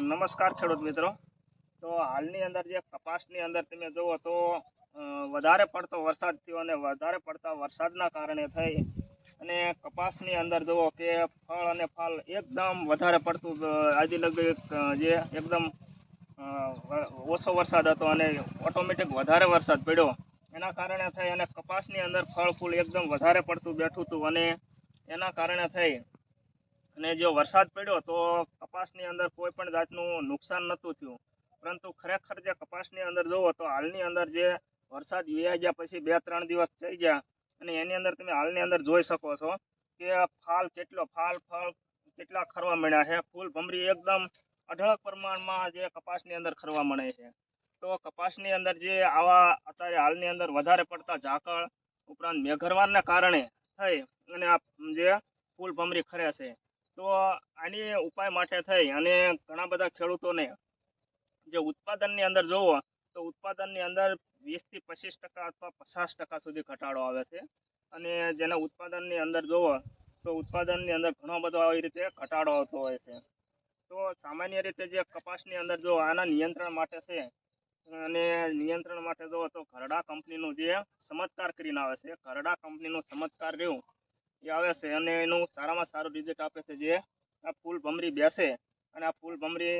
નમસ્કાર ખેડૂત મિત્રો. તો હાલની અંદર જે કપાસની અંદર તમે જુઓ તો વધારે પડતો વરસાદ થયો અને વધારે પડતા વરસાદના કારણે થઈ. અને કપાસની અંદર જુઓ કે ફળ અને ફળ એકદમ વધારે પડતું આજે લગભગ જે એકદમ ઓછો વરસાદ હતો અને ઓટોમેટિક વધારે વરસાદ પડ્યો. એના કારણે થઈ અને કપાસની અંદર ફળ ફૂલ એકદમ વધારે પડતું બેઠું હતું અને એના કારણે થઈ. અને જો વરસાદ પડ્યો તો કપાસની અંદર કોઈ પણ જાતનું નુકસાન નહોતું થયું. પરંતુ ખરેખર જે કપાસની અંદર જુઓ તો હાલની અંદર જે વરસાદ વ્યાઈ ગયા પછી બે ત્રણ દિવસ થઈ ગયા અને એની અંદર તમે હાલની અંદર જોઈ શકો છો કે ફાલ કેટલો ફાલ ફળ કેટલા ખરવા મળ્યા છે. ફૂલ ભમરી એકદમ અઢળક પ્રમાણમાં જે કપાસની અંદર ખરવા મળે છે. તો કપાસની અંદર જે આવા અત્યારે હાલની અંદર વધારે પડતા ઝાકળ ઉપરાંત મેઘરવાનના કારણે થઈ અને આ જે ફૂલ ભમરી ખરે છે. તો આની ઉપાય માટે થઈ અને ઘણા બધા ખેડૂતોને જે ઉત્પાદનની અંદર જોવો, તો ઉત્પાદનની અંદર વીસથી પચીસ ટકા અથવા પચાસ ટકા સુધી ઘટાડો આવે છે. અને જેના ઉત્પાદનની અંદર જોવો, તો ઉત્પાદનની અંદર ઘણો બધો આવી રીતે ઘટાડો આવતો હોય છે. તો સામાન્ય રીતે જે કપાસની અંદર જો આના નિયંત્રણ માટે છે, અને નિયંત્રણ માટે જો તો ઘરડા કંપનીનું જે ચમત્કાર કરીને આવે છે, ઘરડા કંપનીનું ચમત્કાર રહ્યું એ આવે છે અને એનું સારામાં સારું રિઝલ્ટ આપે છે જે આ ફૂલ ભમરી બેસે અને આ ફૂલ ભમરી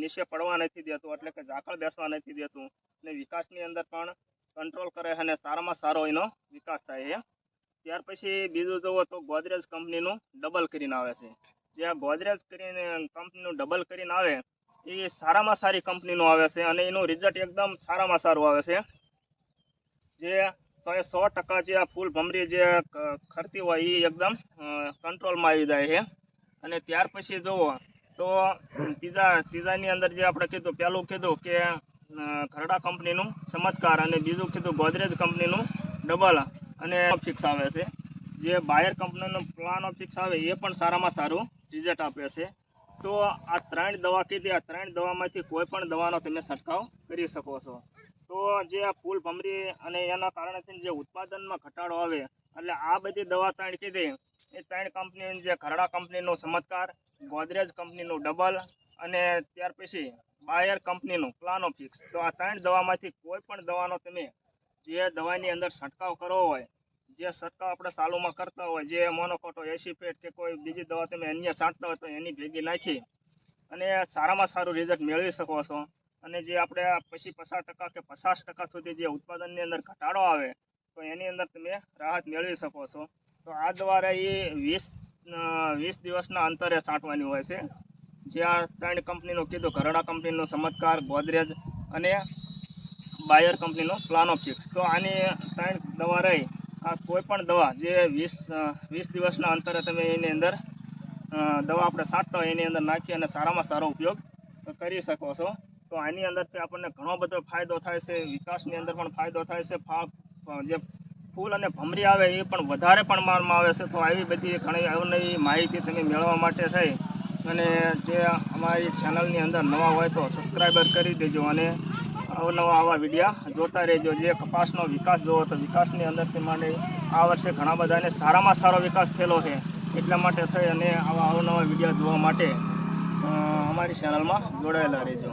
નીચે પડવા નથી દેતું, એટલે કે ઝાકળ બેસવા નથી દેતું. અને વિકાસની અંદર પણ કંટ્રોલ કરે અને સારામાં સારો એનો વિકાસ થાય છે. ત્યાર પછી બીજું જુઓ તો ગોદરેજ કંપનીનું ડબલ કરીને આવે છે. જે આ ગોદરેજ કરીને કંપનીનું ડબલ કરીને આવે, એ સારામાં સારી કંપનીનું આવે છે અને એનું રિઝલ્ટ એકદમ સારામાં સારું આવે છે. જે સો એ સો ટકા જે આ ફૂલ ભમરી જે ખરતી હોય એ એકદમ કંટ્રોલમાં આવી જાય છે. અને ત્યાર પછી જુઓ, તો ત્રીજા, ત્રીજાની અંદર જે આપણે કીધું, પહેલું કીધું કે ખરડા કંપનીનું ચમત્કાર અને બીજું કીધું ગોદરેજ કંપનીનું ડબલ અને ફિક્સ આવે છે. જે બાયર કંપનીનું પ્લાન ફિક્સ આવે એ પણ સારામાં સારું રિઝલ્ટ આપે છે. તો આ ત્રણ દવા કીધી, આ ત્રણ દવામાંથી કોઈ પણ દવાનો તમે છંટકાવ કરી શકો છો. તો જે આ ફૂલ ભમરી અને એના કારણે જે ઉત્પાદનમાં ઘટાડો આવે, એટલે આ બધી દવા ત્રણ કીધી. એ ત્રણ કંપની જે ખરડા કંપનીનો ચમત્કાર, ગોદરેજ કંપનીનું ડબલ અને ત્યાર પછી બાયર કંપનીનું પ્લાનો ફિક્સ તો આ ત્રણ દવામાંથી કોઈ પણ દવાનો તમે જે દવાની અંદર છંટકાવ કરવો હોય, જે છંટકાવ આપણે સાલુમાં કરતા હોય, જે મોનોકોટો, એસીપેટ કે કોઈ બીજી દવા તમે અન્ય છાંટતા હોય તો એની ભેગી નાખી અને સારામાં સારું રિઝલ્ટ મેળવી શકો છો. અને જે આપણે પછી પચાસ ટકા કે પચાસ ટકા સુધી જે ઉત્પાદનની અંદર ઘટાડો આવે, તો એની અંદર તમે રાહત મેળવી શકો છો. તો આ દ્વારા એ વીસ વીસ દિવસના અંતરે છાંટવાની હોય છે. જે આ ત્રણ કંપનીનું કીધું ઘરડા કંપનીનો ચમત્કાર, ગોદરેજ અને બાયર કંપનીનો પ્લાનોફિક્સ તો આની ત્રણ દવા રહી. આ કોઈ પણ દવા જે વીસ વીસ દિવસના અંતરે તમે એની અંદર દવા આપણે છાંટતા હોય એની અંદર નાખી અને સારામાં સારો ઉપયોગ કરી શકો છો. તો આની અંદરથી આપણને ઘણો બધો ફાયદો થાય છે, વિકાસની અંદર પણ ફાયદો થાય છે ફા જે ફૂલ અને ભમરી આવે એ પણ વધારે પ્રમાણમાં આવે છે, તો આવી બધી ઘણી અવનવી માહિતી તમે મેળવવા માટે થઈ. અને જે અમારી ચેનલની અંદર નવા હોય તો સબસ્ક્રાઈબર કરી દેજો અને અવનવા આવા વિડીયા જોતા રહેજો. જે કપાસનો વિકાસ જોવો તો વિકાસની અંદરથી માંડી આ વર્ષે ઘણા બધાને સારામાં સારો વિકાસ થયેલો છે, એટલા માટે થઈ અને આવા અવનવા વિડીયા જોવા માટે અમારી ચેનલમાં જોડાયેલા રહેજો.